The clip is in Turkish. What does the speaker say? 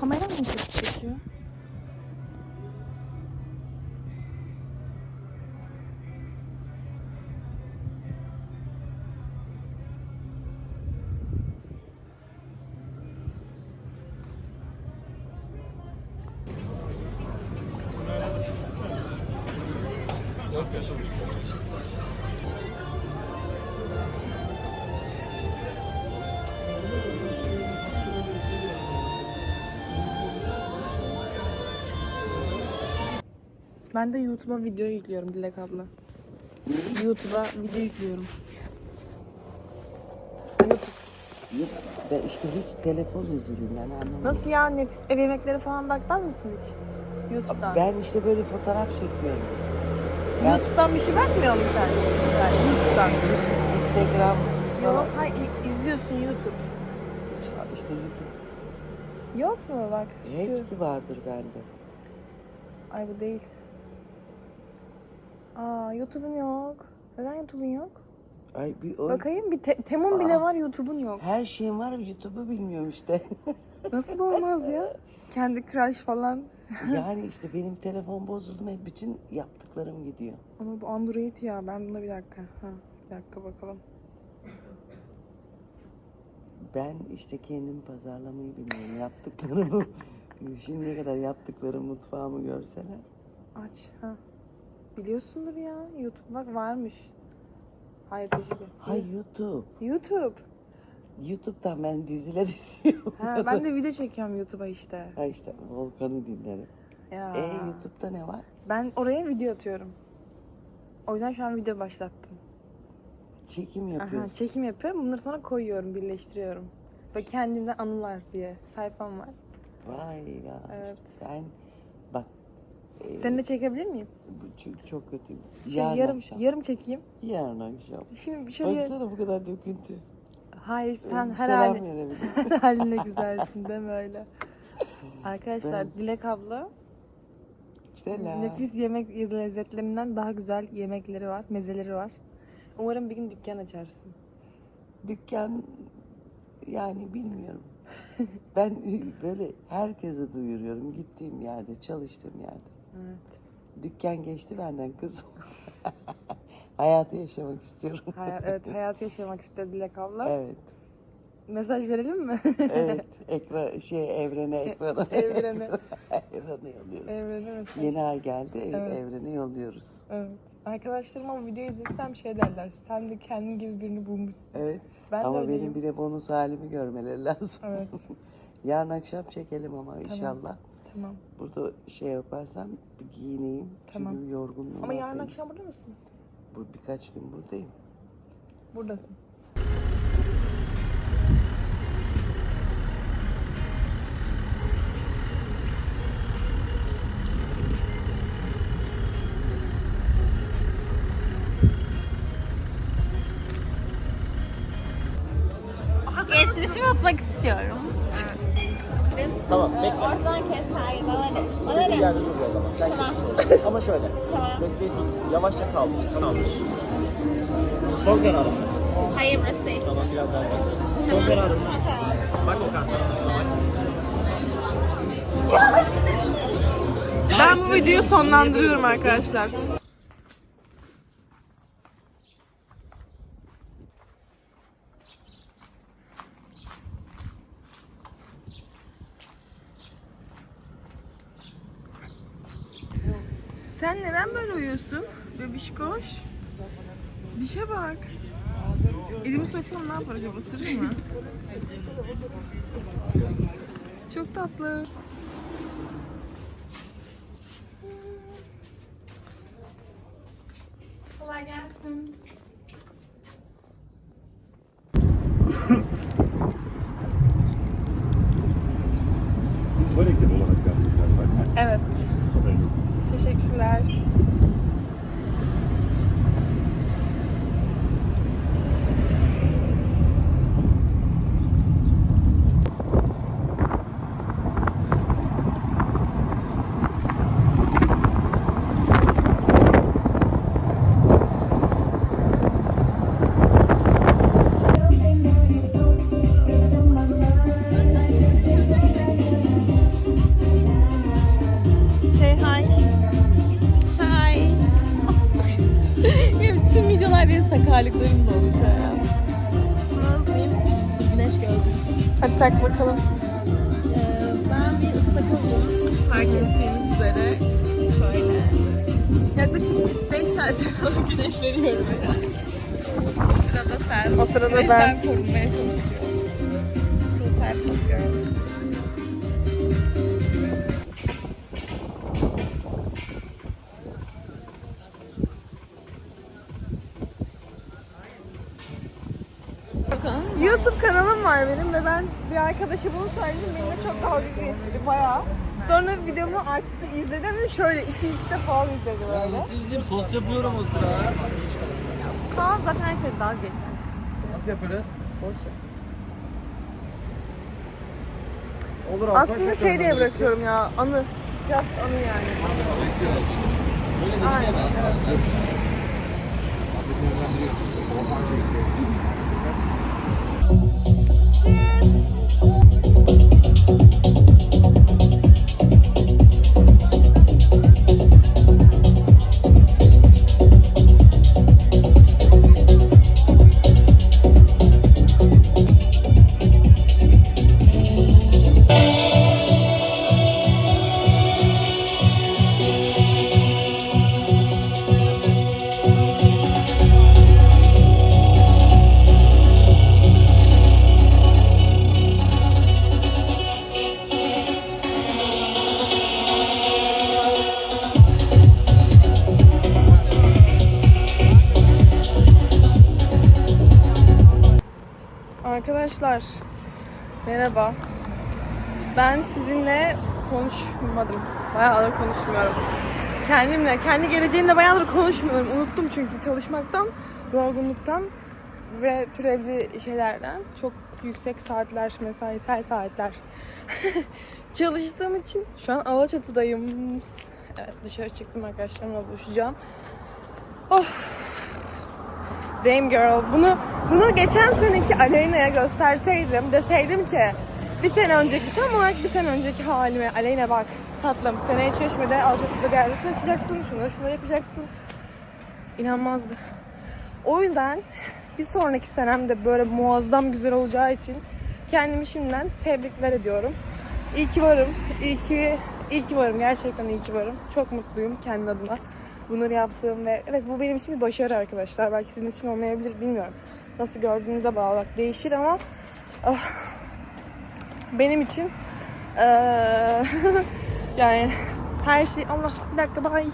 Kamera mı çekiyor? Ben de YouTube'a video yüklüyorum Dilek abla. YouTube'a video yüklüyorum. YouTube. Yok, ben işte hiç telefon üzülüm yani anlamadım. Nasıl ya nefis ev yemekleri falan bakmaz mısın hiç? YouTube'dan. Ben işte böyle fotoğraf çekiyorum. Ben YouTube'dan bir şey bakmıyor musun sen? Yani YouTube'dan. Instagram Yok, hayır izliyorsun YouTube. işte YouTube Yok mu bak? Şu. hepsi vardır bende. Ay bu değil. Aa YouTube'un yok. Neden YouTube'un yok? Ay bir o Bakayım bir te- Temun bile Aa. var YouTube'un yok. her şeyim var YouTube'u bilmiyorum işte. Nasıl olmaz ya? Kendi crush falan. yani işte benim telefon bozuldu ve bütün yaptıklarım gidiyor. Ama bu Android ya. Ben buna bir dakika. Ha, bir dakika bakalım. Ben işte kendim pazarlamayı bilmiyorum yaptıklarımı. Şimdiye kadar yaptıklarım mutfağımı görseler. Aç. Ha. Biliyorsundur ya. YouTube bak varmış. Hayır teşekkür. Hay YouTube. YouTube. YouTube'dan ben diziler izliyorum. Ha, ben de video çekiyorum YouTube'a işte. Ha işte Volkan'ı dinlerim. Ya. E YouTube'da ne var? Ben oraya video atıyorum. O yüzden şu an video başlattım. Çekim Aha, yapıyorsun. çekim yapıyorum. Bunları sonra koyuyorum, birleştiriyorum. Ve kendimde anılar diye sayfam var. Vay ya. Evet. Bak. E, Seni de çekebilir miyim? çünkü çok kötüyüm. Şöyle Yarın yarım, akşam. yarım çekeyim. Yarın akşam. Şimdi şöyle... Baksana bu kadar döküntü. Hayır sen Bir her selam hali, verebilirim. her haline güzelsin deme öyle. Arkadaşlar Dilek abla Selam. nefis yemek lezzetlerinden daha güzel yemekleri var, mezeleri var. Umarım bir gün dükkan açarsın. Dükkan yani bilmiyorum. ben böyle herkese duyuruyorum. Gittiğim yerde, çalıştığım yerde. Evet. Dükkan geçti benden kız. Hayatı yaşamak istiyorum. Hay- evet hayat yaşamak istiyor Dilek abla. evet. Mesaj verelim mi? Evet. Ekra şey evrene ekrana. Evrene. evrene yolluyoruz. Evrene mesaj. Yeni ay geldi. Evet. Evrene yolluyoruz. Evet. Arkadaşlarım ama video izlesem şey derler. Sen de kendin gibi birini bulmuşsun. Evet. Ben de ama öyleyim. benim bir de bonus halimi görmeleri lazım. Evet. Yarın akşam çekelim ama inşallah. Tamam. Burada şey yaparsam bir giyineyim. Tamam. Çünkü yorgunluğum Ama yarın benim. akşam burada mısın? Bu birkaç gün buradayım. Buradasın. Geçmişimi unutmak istiyorum. Tamam bekle. Oradan kes hayır bana ne? Bana ne? yerde dur o zaman. Sen tamam. Ama şöyle. Mesleği tut. Yavaşça kaldır. Kaldır. Son kararım. Hayır burası değil. Tamam biraz daha. Son kararım. mı? Bak o kartlara. Ben bu videoyu sonlandırıyorum arkadaşlar. Sen uyuyorsun? Bebişkoş. Dişe bak. Elimi soksam ne yapar acaba? Isırır mı? Çok tatlı. Sakarlıklarımla oluşuyor ya. Güneş gözlüğü. Hadi tak bakalım. Ee, ben bir ıstakozum. Fark ettiğiniz üzere şöyle. Yaklaşık 5 saat falan güneşleniyorum biraz. O sırada sen. O sırada güneşten korunmaya çalışıyorum. Two types ben bir arkadaşa bunu söyledim. Benimle çok dalga geçti bayağı. Sonra videomu açtı izledim ve şöyle 2x'te falan izledi böyle. Sizdim sos yapıyorum o sıra. Kaan zaten her şeyde dalga geçer. Nasıl yaparız? Aslında şey diye bırakıyorum ya anı. Just anı yani. Böyle dedim ya ben sana. Arkadaşlar Thank you. Merhaba. Ben sizinle konuşmadım. Bayağıdır konuşmuyorum. Kendimle, kendi geleceğimle bayağıdır konuşmuyorum. Unuttum çünkü çalışmaktan, yorgunluktan ve türevli şeylerden çok yüksek saatler, mesaisel saatler çalıştığım için şu an Alaçatı'dayım. Evet dışarı çıktım arkadaşlarımla buluşacağım. Oh Damn girl. Bunu bunu geçen seneki Aleyna'ya gösterseydim deseydim ki bir sene önceki tam olarak bir sene önceki halime Aleyna bak tatlım seneye çeşmede Alçatı'da bir yerde çalışacaksın şunu şunu yapacaksın inanmazdı. O yüzden bir sonraki senemde böyle muazzam güzel olacağı için kendimi şimdiden tebrikler ediyorum. İyi ki varım. İyi ki, iyi ki varım. Gerçekten iyi ki varım. Çok mutluyum kendi adıma. Bunları yaptığım ve evet bu benim için bir başarı arkadaşlar. Belki sizin için olmayabilir bilmiyorum. Nasıl gördüğünüze bağlı değişir ama ah, benim için eee, yani her şey Allah bir dakika bye.